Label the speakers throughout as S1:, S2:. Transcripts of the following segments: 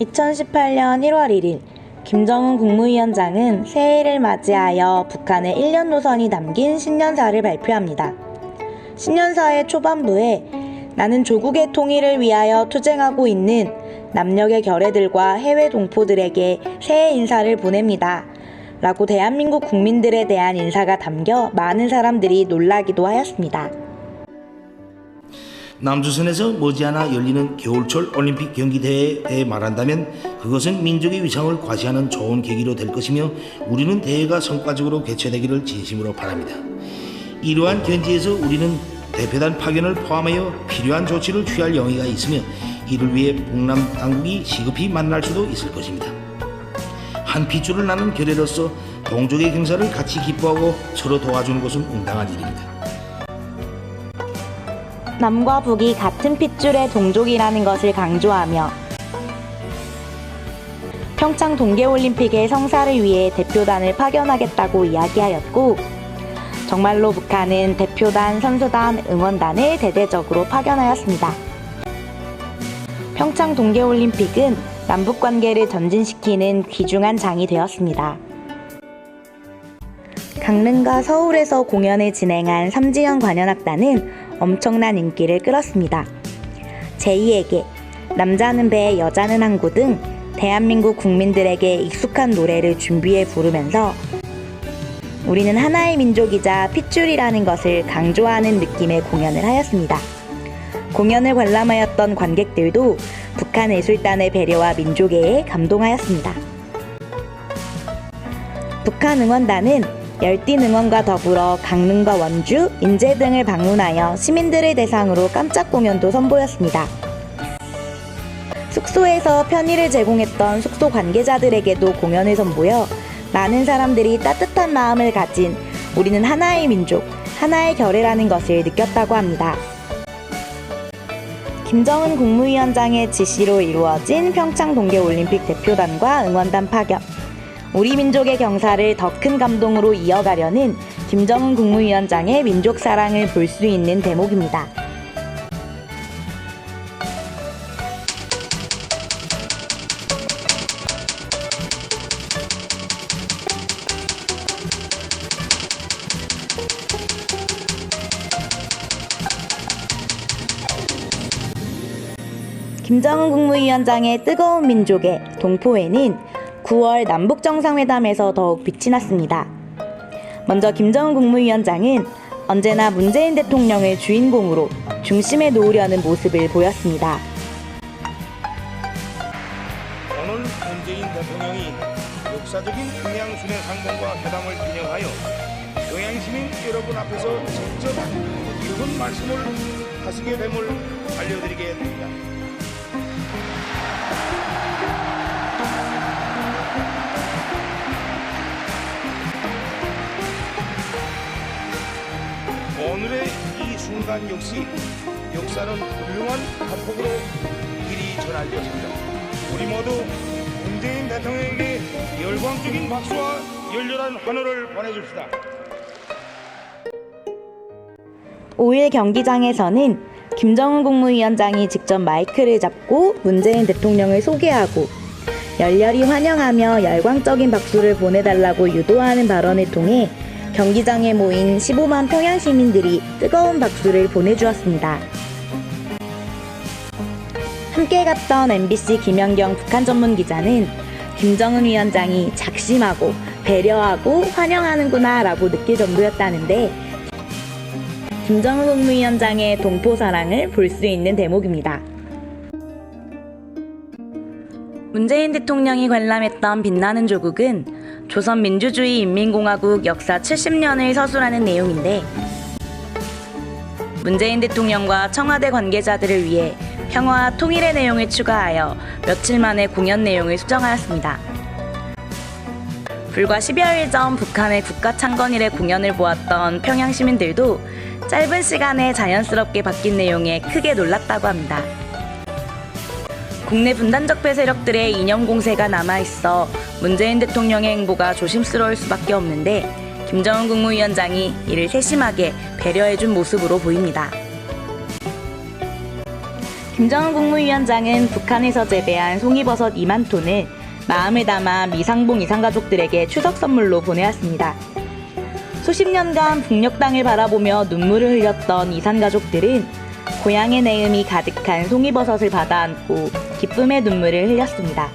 S1: (2018년 1월 1일) 김정은 국무위원장은 새해를 맞이하여 북한의 1년 노선이 담긴 신년사를 발표합니다. 신년사의 초반부에 나는 조국의 통일을 위하여 투쟁하고 있는 남녘의 결애들과 해외 동포들에게 새해 인사를 보냅니다. 라고 대한민국 국민들에 대한 인사가 담겨 많은 사람들이 놀라기도 하였습니다.
S2: 남조선에서 머지않아 열리는 겨울철 올림픽 경기대회에 대해 말한다면 그것은 민족의 위상을 과시하는 좋은 계기로 될 것이며 우리는 대회가 성과적으로 개최되기를 진심으로 바랍니다. 이러한 견지에서 우리는 대표단 파견을 포함하여 필요한 조치를 취할 영의가 있으며 이를 위해 북남 당국이 시급히 만날 수도 있을 것입니다. 한 핏줄을 나눈 결례로서 동족의 경사를 같이 기뻐하고 서로 도와주는 것은 응당한 일입니다.
S1: 남과 북이 같은 핏줄의 동족이라는 것을 강조하며 평창 동계올림픽의 성사를 위해 대표단을 파견하겠다고 이야기하였고 정말로 북한은 대표단, 선수단, 응원단을 대대적으로 파견하였습니다. 평창 동계올림픽은 남북 관계를 전진시키는 귀중한 장이 되었습니다. 강릉과 서울에서 공연을 진행한 삼지연 관현악단은 엄청난 인기를 끌었습니다. 제2에게 남자는 배, 여자는 항구 등 대한민국 국민들에게 익숙한 노래를 준비해 부르면서 우리는 하나의 민족이자 핏줄이라는 것을 강조하는 느낌의 공연을 하였습니다. 공연을 관람하였던 관객들도 북한 예술단의 배려와 민족애에 감동하였습니다. 북한 응원단은 열띤 응원과 더불어 강릉과 원주, 인제 등을 방문하여 시민들을 대상으로 깜짝 공연도 선보였습니다. 숙소에서 편의를 제공했던 숙소 관계자들에게도 공연을 선보여 많은 사람들이 따뜻한 마음을 가진 우리는 하나의 민족, 하나의 결의라는 것을 느꼈다고 합니다. 김정은 국무위원장의 지시로 이루어진 평창 동계올림픽 대표단과 응원단 파견. 우리 민족의 경사를 더 큰 감동으로 이어가려는 김정은 국무위원장의 민족 사랑을 볼 수 있는 대목입니다. 김정은 국무위원장의 뜨거운 민족의 동포회는 9월 남북 정상회담에서 더욱 빛이 났습니다. 먼저 김정은 국무위원장은 언제나 문재인 대통령을 주인공으로 중심에 놓으려는 모습을 보였습니다.
S2: 오늘 문재인 대통령이 역사적인 평양 순회 상봉과 회담을 기념하여 평양 시민 여러분 앞에서 직접 이런 말씀을 하시게 됨을 알려드리게 됩니다. 이 순간 역시 역사는 훌륭한 한폭으로 길이 것입니다. 우리 모두 문재인 대통령에게 열광적인 박수와 열렬한 환호를 보내줍시다.
S1: 5일 경기장에서는 김정은 국무위원장이 직접 마이크를 잡고 문재인 대통령을 소개하고 열렬히 환영하며 열광적인 박수를 보내달라고 유도하는 발언을 통해 경기장에 모인 15만 평양 시민들이 뜨거운 박수를 보내주었습니다. 함께 갔던 MBC 김연경 북한 전문 기자는 김정은 위원장이 작심하고 배려하고 환영하는구나 라고 느낄 정도였다는데 김정은 국무위원장의 동포 사랑을 볼 수 있는 대목입니다. 문재인 대통령이 관람했던 빛나는 조국은 조선민주주의 인민공화국 역사 70년을 서술하는 내용인데 문재인 대통령과 청와대 관계자들을 위해 평화와 통일의 내용을 추가하여 며칠 만에 공연 내용을 수정하였습니다. 불과 10여일 전 북한의 국가 창건일의 공연을 보았던 평양 시민들도 짧은 시간에 자연스럽게 바뀐 내용에 크게 놀랐다고 합니다. 국내 분단적 세력들의 이념 공세가 남아있어 문재인 대통령의 행보가 조심스러울 수밖에 없는데 김정은 국무위원장이 이를 세심하게 배려해준 모습으로 보입니다. 김정은 국무위원장은 북한에서 재배한 송이버섯 2만 톤을 마음에 담아 미상봉 이산가족들에게 추석 선물로 보내왔습니다. 수십 년간 북녘 땅을 바라보며 눈물을 흘렸던 이산가족들은 고향의 내음이 가득한 송이버섯을 받아 안고 기쁨의 눈물을 흘렸습니다.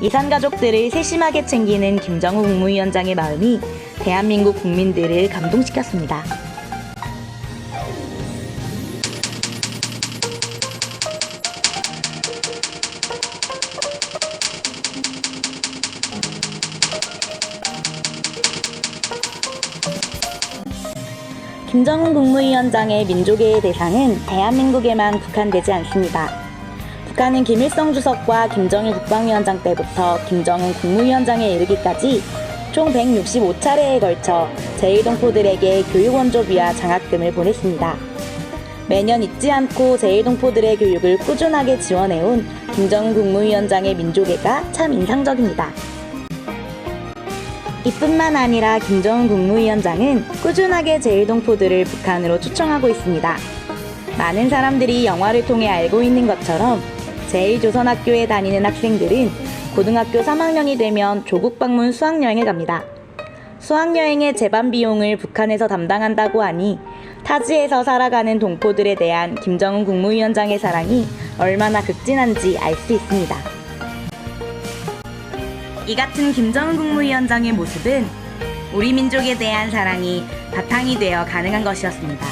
S1: 이산 가족들을 세심하게 챙기는 김정우 국무위원장의 마음이 대한민국 국민들을 감동시켰습니다. 김정은 국무위원장의 민족의 대상은 대한민국에만 국한되지 않습니다. 북한은 김일성 주석과 김정일 국방위원장 때부터 김정은 국무위원장에 이르기까지 총 165차례에 걸쳐 제1동포들에게 교육원조비와 장학금을 보냈습니다. 매년 잊지 않고 제1동포들의 교육을 꾸준하게 지원해온 김정은 국무위원장의 민족애가 참 인상적입니다. 이뿐만 아니라 김정은 국무위원장은 꾸준하게 제1동포들을 북한으로 초청하고 있습니다. 많은 사람들이 영화를 통해 알고 있는 것처럼 제1조선학교에 다니는 학생들은 고등학교 3학년이 되면 조국 방문 수학여행을 갑니다. 수학여행의 재반 비용을 북한에서 담당한다고 하니 타지에서 살아가는 동포들에 대한 김정은 국무위원장의 사랑이 얼마나 극진한지 알 수 있습니다. 이 같은 김정은 국무위원장의 모습은 우리 민족에 대한 사랑이 바탕이 되어 가능한 것이었습니다.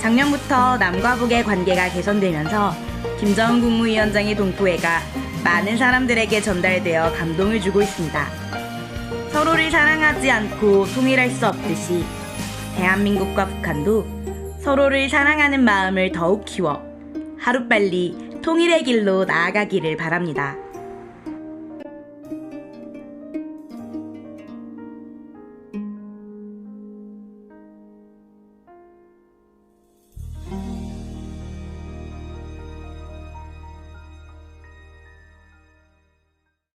S1: 작년부터 남과 북의 관계가 개선되면서 김정은 국무위원장의 동포애가 많은 사람들에게 전달되어 감동을 주고 있습니다. 서로를 사랑하지 않고 통일할 수 없듯이 대한민국과 북한도 서로를 사랑하는 마음을 더욱 키워 하루빨리 통일의 길로 나아가기를 바랍니다.